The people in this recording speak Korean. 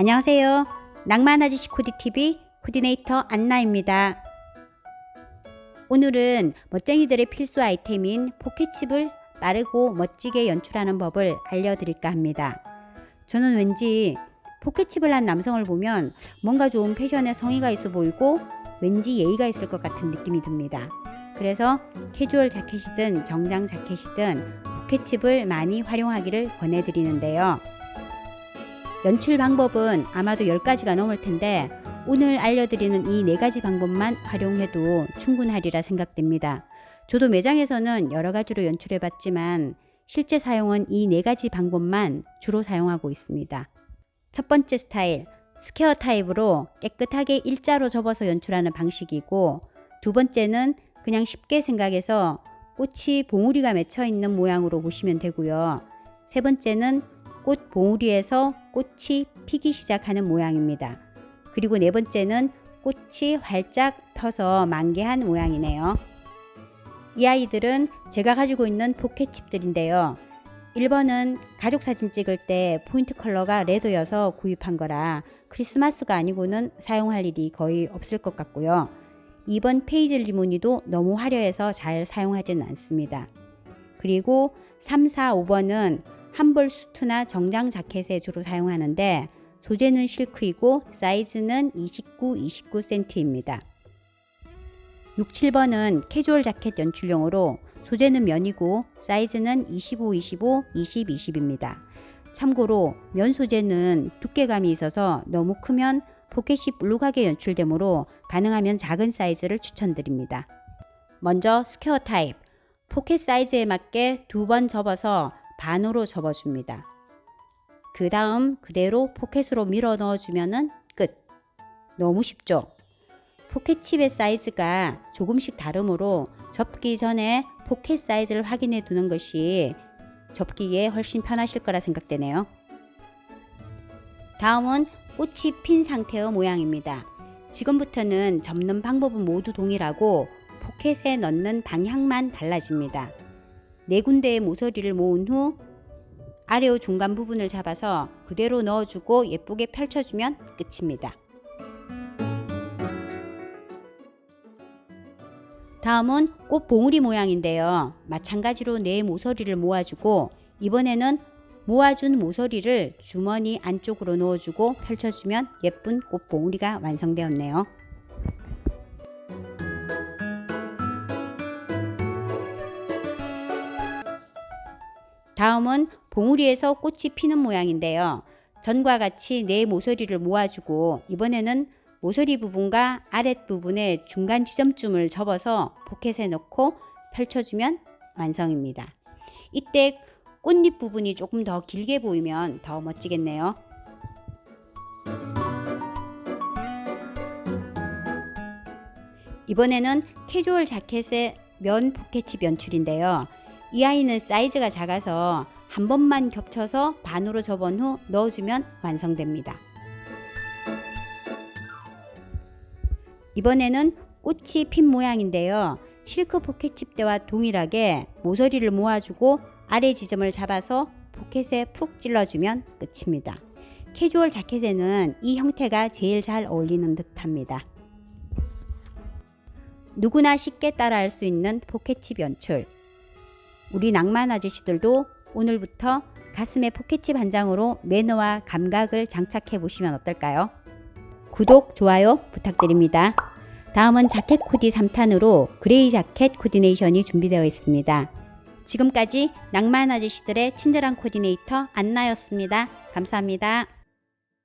안녕하세요. 낭만 아저씨 코디 TV 코디네이터 안나입니다. 오늘은 멋쟁이들의 필수 아이템인 포켓칩을 빠르고 멋지게 연출하는 법을 알려드릴까 합니다. 저는 왠지 포켓칩을 한 남성을 보면 뭔가 좋은 패션에 성의가 있어 보이고 왠지 예의가 있을 것 같은 느낌이 듭니다. 그래서 캐주얼 자켓이든 정장 자켓이든 포켓칩을 많이 활용하기를 권해드리는데요. 연출 방법은 아마도 10가지가 넘을 텐데 오늘 알려드리는 이 네 가지 방법만 활용해도 충분하리라 생각됩니다. 저도 매장에서는 여러 가지로 연출해 봤지만 실제 사용은 이 네 가지 방법만 주로 사용하고 있습니다. 첫 번째 스타일, 스퀘어 타입으로 깨끗하게 일자로 접어서 연출하는 방식이고 두 번째는 그냥 쉽게 생각해서 꽃이 봉우리가 맺혀 있는 모양으로 보시면 되고요. 세 번째는 꽃 봉우리에서 꽃이 피기 시작하는 모양입니다. 그리고 네 번째는 꽃이 활짝 펴서 만개한 모양이네요. 이 아이들은 제가 가지고 있는 포켓칩들인데요. 1번은 가족 사진 찍을 때 포인트 컬러가 레드여서 구입한 거라 크리스마스가 아니고는 사용할 일이 거의 없을 것 같고요. 2번 페이즐리 무늬도 너무 화려해서 잘 사용하지는 않습니다. 그리고 3, 4, 5번은 한벌 수트나 정장 자켓에 주로 사용하는데 소재는 실크이고 사이즈는 29, 29cm입니다. 6, 7번은 캐주얼 자켓 연출용으로 소재는 면이고 사이즈는 25, 25, 20, 20입니다. 참고로 면 소재는 두께감이 있어서 너무 크면 포켓이 불룩하게 연출되므로 가능하면 작은 사이즈를 추천드립니다. 먼저 스퀘어 타입 포켓 사이즈에 맞게 두 번 접어서 반으로 접어줍니다. 그 다음 그대로 포켓으로 밀어 넣어주면 끝. 너무 쉽죠? 포켓칩의 사이즈가 조금씩 다르므로 접기 전에 포켓 사이즈를 확인해 두는 것이 접기에 훨씬 편하실 거라 생각되네요. 다음은 꽃이 핀 상태의 모양입니다. 지금부터는 접는 방법은 모두 동일하고 포켓에 넣는 방향만 달라집니다. 네 군데의 모서리를 모은 후 아래의 중간 부분을 잡아서 그대로 넣어주고 예쁘게 펼쳐주면 끝입니다. 다음은 꽃 봉우리 모양인데요. 마찬가지로 네 모서리를 모아주고 이번에는 모아준 모서리를 주머니 안쪽으로 넣어주고 펼쳐주면 예쁜 꽃 봉우리가 완성되었네요. 다음은 봉우리에서 꽃이 피는 모양인데요. 전과 같이 네 모서리를 모아주고 이번에는 모서리 부분과 아랫 부분의 중간 지점쯤을 접어서 포켓에 넣고 펼쳐주면 완성입니다. 이때 꽃잎 부분이 조금 더 길게 보이면 더 멋지겠네요. 이번에는 캐주얼 자켓의 면 포켓칩 연출인데요. 이 아이는 사이즈가 작아서 한 번만 겹쳐서 반으로 접은 후 넣어주면 완성됩니다. 이번에는 꽃이 핀 모양인데요. 실크 포켓칩 때와 동일하게 모서리를 모아주고 아래 지점을 잡아서 포켓에 푹 찔러주면 끝입니다. 캐주얼 자켓에는 이 형태가 제일 잘 어울리는 듯합니다. 누구나 쉽게 따라할 수 있는 포켓칩 연출. 우리 낭만 아저씨들도 오늘부터 가슴에 포켓칩 한 장으로 매너와 감각을 장착해 보시면 어떨까요? 구독, 좋아요 부탁드립니다. 다음은 자켓 코디 3탄으로 그레이 자켓 코디네이션이 준비되어 있습니다. 지금까지 낭만 아저씨들의 친절한 코디네이터 안나였습니다. 감사합니다.